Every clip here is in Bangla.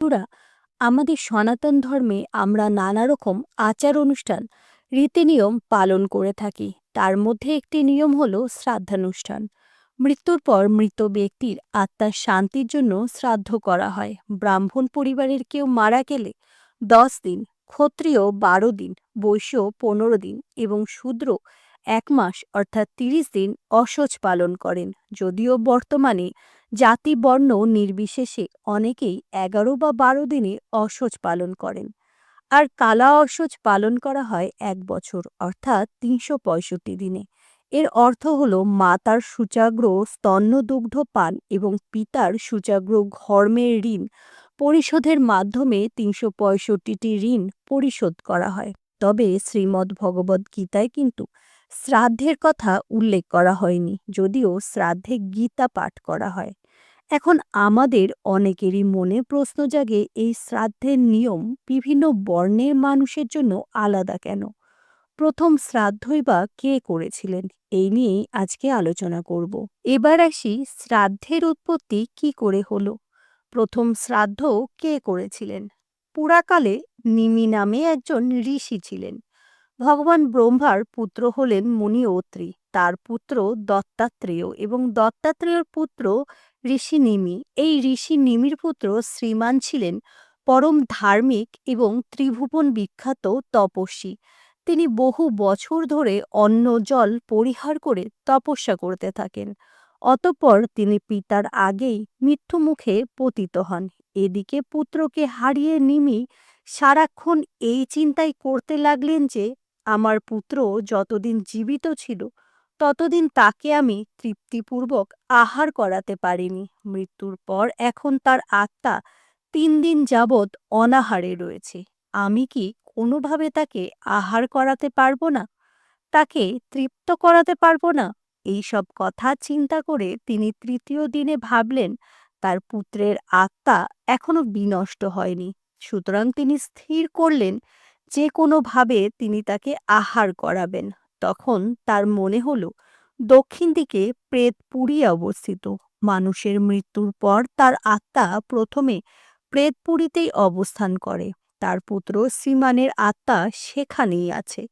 বন্ধুরা, আমাদের সনাতন ধর্মে আমরা নানা রকম আচার অনুষ্ঠান, রীতিনিয়ম পালন করে থাকি। তার মধ্যে একটি নিয়ম হল শ্রাদ্ধানুষ্ঠান। মৃত্যুর পর মৃত ব্যক্তির আত্মার শান্তির জন্য শ্রাদ্ধ করা হয়। ব্রাহ্মণ পরিবারের কেউ মারা গেলে দশ দিন, ক্ষত্রিয় বারো দিন, বৈশ্য পনেরো দিন এবং শূদ্র এক মাস অর্থাৎ তিরিশ দিন অসহ্য পালন করেন। যদিও বর্তমানে জাতি বর্ণ নির্বিশেষে অনেকেই এগারো বা বারো দিনে অসহ্য পালন করেন। আর কালা অসহ্য পালন করা হয় এক বছর, অর্থাৎ তিনশো পঁয়ষট্টি দিনে। এর অর্থ হল মাতার সুচাগ্র স্তন্যদুগ্ধ পান এবং পিতার সূচাগ্র ঘর্মের ঋণ পরিশোধের মাধ্যমে তিনশো পঁয়ষট্টিটি ঋণ পরিশোধ করা হয়। তবে শ্রীমদ্ ভগবদ্ গীতায় কিন্তু শ্রাদ্ধের কথা উল্লেখ করা হয়নি, যদিও শ্রাদ্ধে গীতা পাঠ করা হয়। এখন আমাদের অনেকেরই মনে প্রশ্ন জাগে, এই শ্রাদ্ধের নিয়ম বিভিন্ন বর্ণের মানুষের জন্য আলাদা কেন? প্রথম শ্রাদ্ধই বা কে করেছিলেন? এই নিয়েই আজকে আলোচনা করব। এবার আসি শ্রাদ্ধের উৎপত্তি কি করে হলো? প্রথম শ্রাদ্ধ কে করেছিলেন? পুরাকালে নিমি নামে একজন ঋষি ছিলেন। ভগবান ব্রহ্মার পুত্র হলেন মুনি অত্রি। তার পুত্র দত্তাত্রেয় এবং দত্তাত্রেয়র পুত্র ঋষি নিমি এই ঋষি নিমির পুত্র শ্রীমান ছিলেন পরম ধার্মিক এবং ত্রিভুবন বিখ্যাত তপস্বী। তিনি বহু বছর ধরে অন্ন জল পরিহার করে তপস্যা করতে থাকেন। অতঃপর তিনি পিতার আগেই মৃত্যু মুখে পতিত হন। এদিকে পুত্রকে হারিয়ে নিমি সারাক্ষণ এই চিন্তাই করতে লাগলেন যে আমার পুত্র যতদিন জীবিত ছিল, ততদিন তাকে আমি তৃপ্তিপূর্বক আহার করাতে পারিনি। মৃত্যুর পর এখন তার আত্মা তিন দিন যাবৎ অনাহারে রয়েছে। আমি কি কোনোভাবে তাকে আহার করাতে পারব না? তাকে তৃপ্ত করাতে পারব না? এইসব কথা চিন্তা করে তিনি তৃতীয় দিনে ভাবলেন, তার পুত্রের আত্মা এখনও বিনষ্ট হয়নি। সুতরাং তিনি স্থির করলেন যে কোনোভাবে তিনি তাকে আহার করাবেন। তখন তার মনে হলো, দক্ষিণ দিকে প্রেতপুরী অবস্থিত। মানুষের মৃত্যুর পর তার আত্মা প্রথমে প্রেতপুরীতেই অবস্থান করে। তার পুত্র শ্রীমানের আত্মা সেখানেই আছে।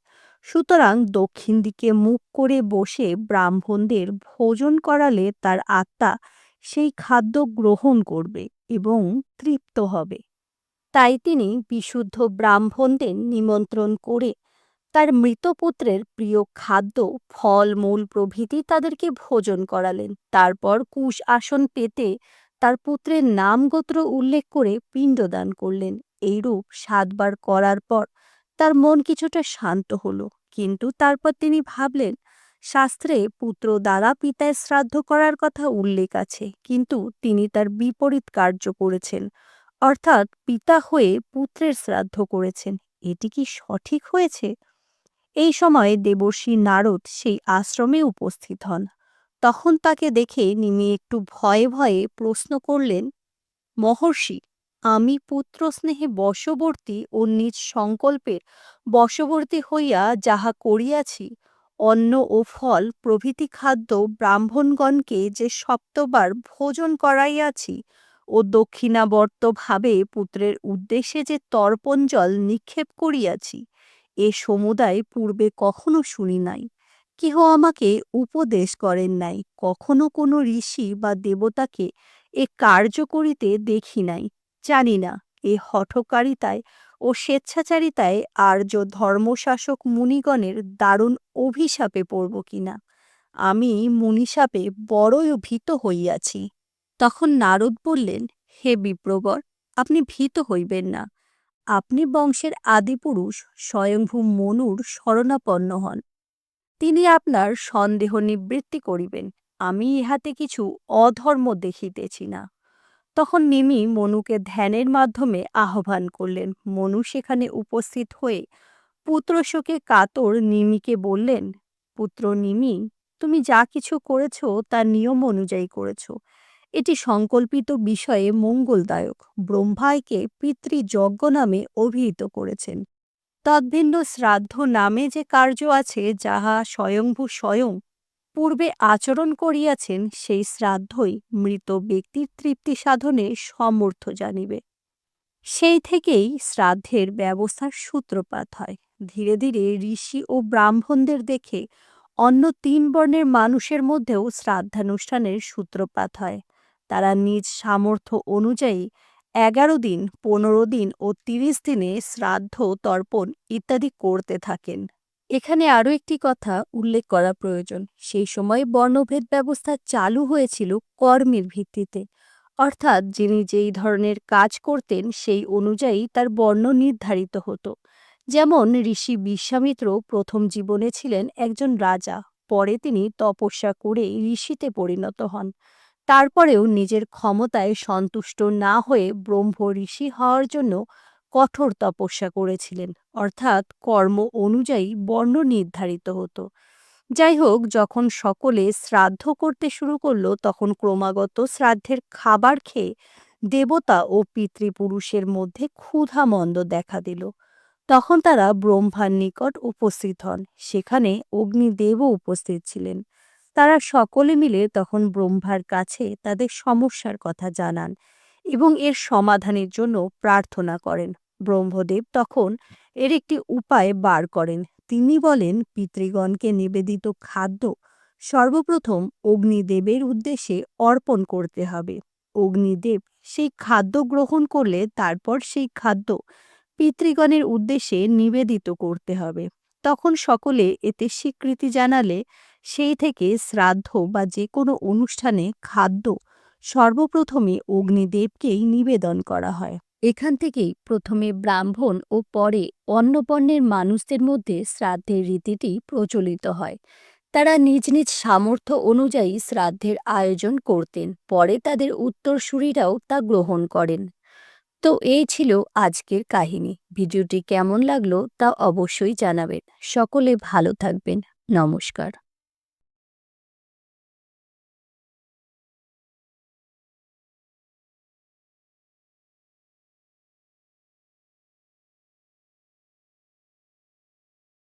সুতরাং দক্ষিণ দিকে মুখ করে বসে ব্রাহ্মণদের ভোজন করালে তার আত্মা সেই খাদ্য গ্রহণ করবে এবং তৃপ্ত হবে। তাই তিনি বিশুদ্ধ ব্রাহ্মণদের নিমন্ত্রণ করে তার মৃতপুত্রের প্রিয় খাদ্য, ফল, মূল প্রভৃতি তাদেরকে ভোজন করালেন। তারপর কুশ আসন পেতে তার পুত্রের নাম গোত্র উল্লেখ করে পিণ্ডদান করলেন। এইরূপ সাতবার করার পর তার মন কিছুটা শান্ত হলো। কিন্তু তারপর তিনি ভাবলেন, শাস্ত্রে পুত্র দ্বারা পিতায় শ্রাদ্ধ করার কথা উল্লেখ আছে, কিন্তু তিনি তার বিপরীত কার্য করেছেন। অর্থাৎ পিতা হয়ে পুত্রের শ্রাদ্ধ করেছেন। এটি কি সঠিক হয়েছে? এই সময়ে দেবর্ষী নারদ সেই আশ্রমে উপস্থিত হন। তখন তাকে দেখে নিমি একটু ভয়ে ভয়ে প্রশ্ন করলেন, মহর্ষি, আমি পুত্র স্নেহে বশবর্তী ও নিজ সংকল্পের বশবর্তী হইয়া যাহা করিয়াছি, অন্ন ও ফল, প্রভৃতি খাদ্য ব্রাহ্মণগণকে যে সপ্তবার ভোজন করাইয়াছি ও দক্ষিণাবর্তভাবে পুত্রের উদ্দেশ্যে যে তর্পণ জল নিক্ষেপ করিয়াছি, এ সমুদায় পূর্বে কখনো শুনি নাই। কেহ আমাকে উপদেশ করেন নাই, কখনো কোনো ঋষি বা দেবতাকে এ কার্য করিতে দেখি নাই, জানি না, এ হঠকারিতায় ও স্বেচ্ছাচারিতায় আর্য ধর্মশাসক মুনিগণের দারুণ অভিশাপে পড়ব কিনা, আমি মুনিশাপে বড়ই ভীত হইয়াছি। তখন নারদ বললেন, হে বিপ্রবর, আপনি ভীত হইবেন না। আপনি বংশের আদিপুরুষ স্বয়ংভূ মনুর শরণাপন্ন হন। তিনি আপনার সন্দেহ নিবৃত্তি করিবেন। আমি ইহাতে কিছু অধর্ম দেখিতেছি না। তখন নিমি মনুকে ধ্যানের মাধ্যমে আহ্বান করলেন। মনু সেখানে উপস্থিত হয়ে পুত্রশোকে কাতর নিমিকে বললেন, পুত্র নিমি, তুমি যা কিছু করেছ তা নিয়ম অনুযায়ী করেছ। এটি সংকল্পিত বিষয়ে মঙ্গলদায়ক ব্রহ্মায়কে পিতৃযজ্ঞ নামে অভিহিত করেছেন। তদ্ভিন্ন শ্রাদ্ধ নামে যে কার্য আছে, যাহা স্বয়ংভূ স্বয়ং পূর্বে আচরণ করিয়াছেন, সেই শ্রাদ্ধই মৃত ব্যক্তির তৃপ্তি সাধনে সমর্থ জানিবে। সেই থেকেই শ্রাদ্ধের ব্যবস্থার সূত্রপাত হয়। ধীরে ধীরে ঋষি ও ব্রাহ্মণদের দেখে অন্য তিন বর্ণের মানুষের মধ্যেও শ্রাদ্ধানুষ্ঠানের সূত্রপাত হয়। তারা নিজ সামর্থ্য অনুযায়ী এগারো দিন, পনেরো দিন ও তিরিশ দিনে শ্রাদ্ধ, তর্পণ ইত্যাদি করতে থাকেন। এখানে আরও একটি কথা উল্লেখ করা প্রয়োজন। সেই সময় বর্ণভেদ ব্যবস্থা চালু হয়েছিল কর্মের ভিত্তিতে। অর্থাৎ যিনি যেই ধরনের কাজ করতেন, সেই অনুযায়ী তার বর্ণ নির্ধারিত হতো। যেমন ঋষি বিশ্বামিত্র প্রথম জীবনে ছিলেন একজন রাজা, পরে তিনি তপস্যা করে ঋষিতে পরিণত হন। তারপরেও নিজের ক্ষমতায় সন্তুষ্ট না হয়ে ব্রহ্ম ঋষি হওয়ার জন্য কঠোর তপস্যা করেছিলেন, অর্থাৎ কর্ম অনুযায়ী বর্ণ নির্ধারিত হতো। যাই হোক, যখন সকলে শ্রাদ্ধ করতে শুরু করল, তখন ক্রমাগত শ্রাদ্ধের খাবার খেয়ে দেবতা ও পিতৃপুরুষের মধ্যে ক্ষুধা মন্দ দেখা দিল। তখন তারা ব্রহ্মার নিকট উপস্থিত হন। সেখানে অগ্নিদেবও উপস্থিত ছিলেন। তারা সকলে মিলে তখন ব্রহ্মার কাছে তাদের সমস্যার কথা জানান এবং এর সমাধানের জন্য প্রার্থনা করেন। ব্রহ্মদেব তখন এর একটি উপায় বার করেন। তিনি বলেন, পিতৃগণকে নিবেদিত খাদ্য সর্বপ্রথম অগ্নিদেবের উদ্দেশ্যে অর্পণ করতে হবে। অগ্নিদেব সেই খাদ্য গ্রহণ করলে তারপর সেই খাদ্য পিতৃগণের উদ্দেশ্যে নিবেদিত করতে হবে। তখন সকলে এতে স্বীকৃতি জানালে সেই থেকে শ্রাদ্ধ বা যে কোনো অনুষ্ঠানে খাদ্য সর্বপ্রথমে অগ্নিদেবকেই নিবেদন করা হয়। এখান থেকেই প্রথমে ব্রাহ্মণ ও পরে অন্নপর্ণের মানুষদের মধ্যে শ্রাদ্ধের রীতিটি প্রচলিত হয়। তারা নিজ নিজ সামর্থ্য অনুযায়ী শ্রাদ্ধের আয়োজন করতেন, পরে তাদের উত্তরসূরিরাও তা গ্রহণ করেন। তো এই ছিল আজকের কাহিনী। ভিডিওটি কেমন লাগল তা অবশ্যই জানাবেন। সকলে ভালো থাকবেন। নমস্কার।